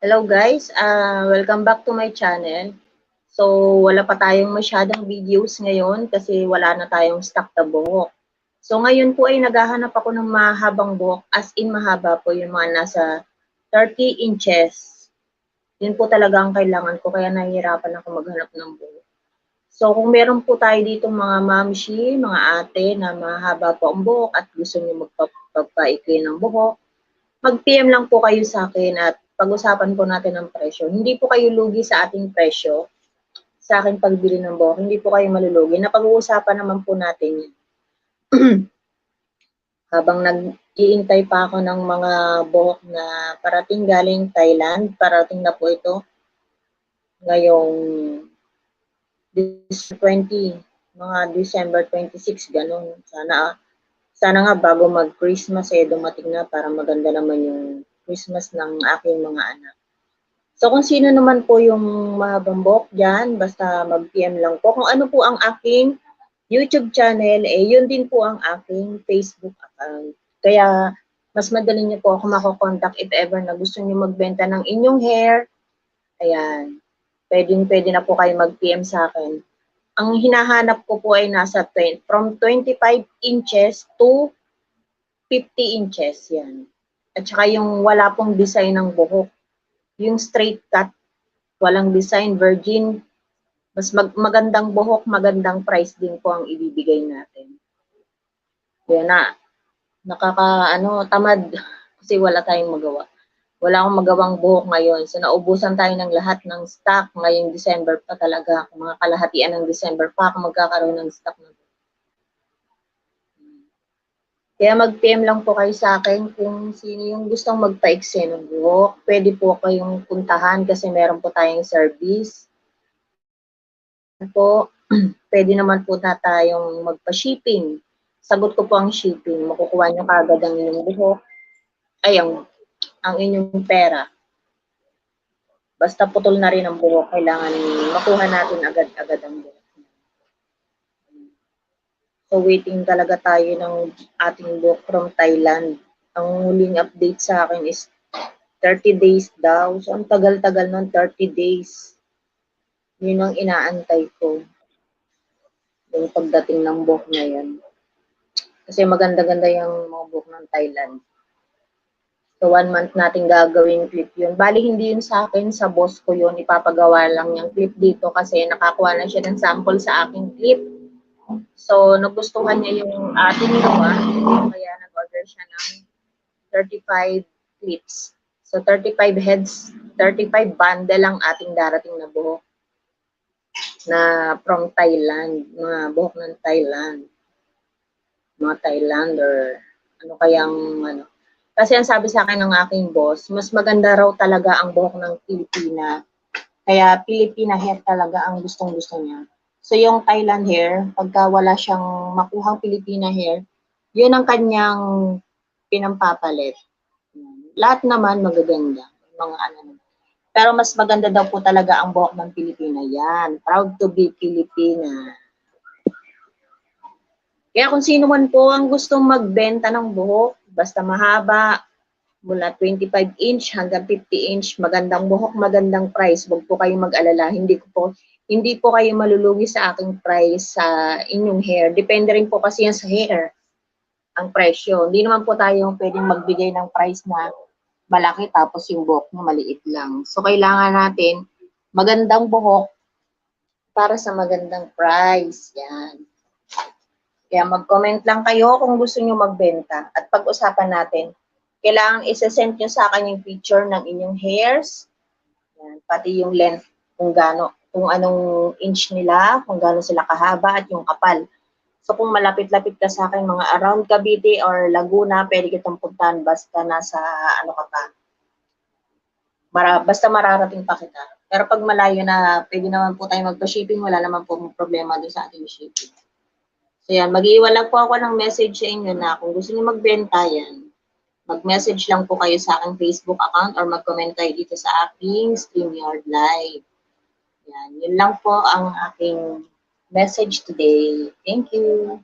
Hello guys, uh, welcome back to my channel. So wala pa tayong masyadong videos ngayon kasi wala na tayong stock na buhok. So ngayon po ay naghahanap ako ng mahabang buhok as in mahaba po yung mga nasa 30 inches. Yun po talaga ang kailangan ko kaya nahihirapan ako maghanap ng buhok. So kung meron po tayo dito mga mamshi, mga ate na mahaba po ang buhok at gusto niyo magpapaikli ng buhok, mag-PM lang po kayo sa akin at pag-usapan po natin ang presyo. Hindi po kayo lugi sa ating presyo, sa akin pagbili ng buhok. Hindi po kayo malulugi. Napag-uusapan naman po natin yan. Habang nag-iintay pa ako ng mga buhok na parating galing Thailand, parating na po ito ngayong 20, mga December 26, ganun. Sana, sana nga bago mag-Christmas eh, dumating na para maganda naman yung Christmas ng aking mga anak. So kung sino naman po yung mahabang buhok dyan, basta mag-PM lang po. Kung ano po ang aking YouTube channel, eh yun din po ang aking Facebook account. Kaya mas madali niyo po ako makokontakt if ever na gusto niyo magbenta ng inyong hair. Ayan. Pwedeng pwede na po kayo mag-PM sa akin. Ang hinahanap ko po ay nasa 20, from 25 inches to 50 inches. Yan. At saka yung wala pong design ng buhok. Yung straight cut, walang design, virgin. Mas mag magandang buhok, magandang price din po ang ibibigay natin. Kaya na, nakaka, ano, tamad kasi wala tayong magawa. Wala akong magawang buhok ngayon. So, naubusan tayo ng lahat ng stock ngayong December pa talaga. Mga kalahatian ng December pa ako magkakaroon ng stock ng kaya mag-PM lang po kayo sa akin kung sino yung gustong magpa-extend ng buhok. Pwede po kayong puntahan kasi meron po tayong service. Po, pwede naman po na tayong magpa-shipping. Sagot ko po ang shipping. Makukuha nyo kagad ang inyong buhok. Ay, ang, ang inyong pera. Basta putol na rin ang buhok, kailangan makuha natin agad-agad ang buhok. So waiting talaga tayo ng ating book from Thailand. Ang huling update sa akin is 30 days daw. So ang tagal-tagal ng 30 days. Yun ang inaantay ko. Yung pagdating ng book na yan. Kasi maganda-ganda yung mga book ng Thailand. So one month natin gagawin clip yun. Bali hindi yun sa akin, sa boss ko yun. Ipapagawa lang yung clip dito kasi nakakuha na siya ng sample sa aking clip So, nagustuhan niya yung ating ginawa. Kaya nag-order siya ng 35 clips. So, 35 heads, 35 bundle lang ating darating na buhok na from Thailand, mga buhok ng Thailand. Mga Thailander. Ano kayang, ano. Kasi ang sabi sa akin ng aking boss, mas maganda raw talaga ang buhok ng Pilipina. Kaya Pilipina hair talaga ang gustong-gusto niya. So yung Thailand hair, pagka wala siyang makuhang Pilipina hair, yun ang kanyang pinampapalit. Lahat naman magaganda. Mga ano Pero mas maganda daw po talaga ang buhok ng Pilipina. Yan. Proud to be Pilipina. Kaya kung sino man po ang gustong magbenta ng buhok, basta mahaba, mula 25 inch hanggang 50 inch, magandang buhok, magandang price. Huwag po kayong mag-alala. Hindi ko po hindi po kayo malulugi sa aking price sa inyong hair. Depende rin po kasi yan sa hair, ang presyo. Hindi naman po tayo pwedeng magbigay ng price na malaki tapos yung buhok niya maliit lang. So, kailangan natin magandang buhok para sa magandang price. Yan. Kaya mag-comment lang kayo kung gusto niyo magbenta at pag-usapan natin. Kailangan isa-send nyo sa akin yung picture ng inyong hairs, yan, pati yung length kung gaano kung anong inch nila, kung gaano sila kahaba at yung kapal. So kung malapit-lapit ka sa akin, mga around Cavite or Laguna, pwede kitang puntahan basta nasa ano ka pa. Mara, basta mararating pa kita. Pero pag malayo na, pwede naman po tayo magpa-shipping, wala naman po problema doon sa ating shipping. So yan, mag-iwan lang po ako ng message sa inyo na kung gusto niyo magbenta yan, mag-message lang po kayo sa aking Facebook account or mag-comment kayo dito sa aking StreamYard Live. Yan, yun lang po ang aking message today. Thank you.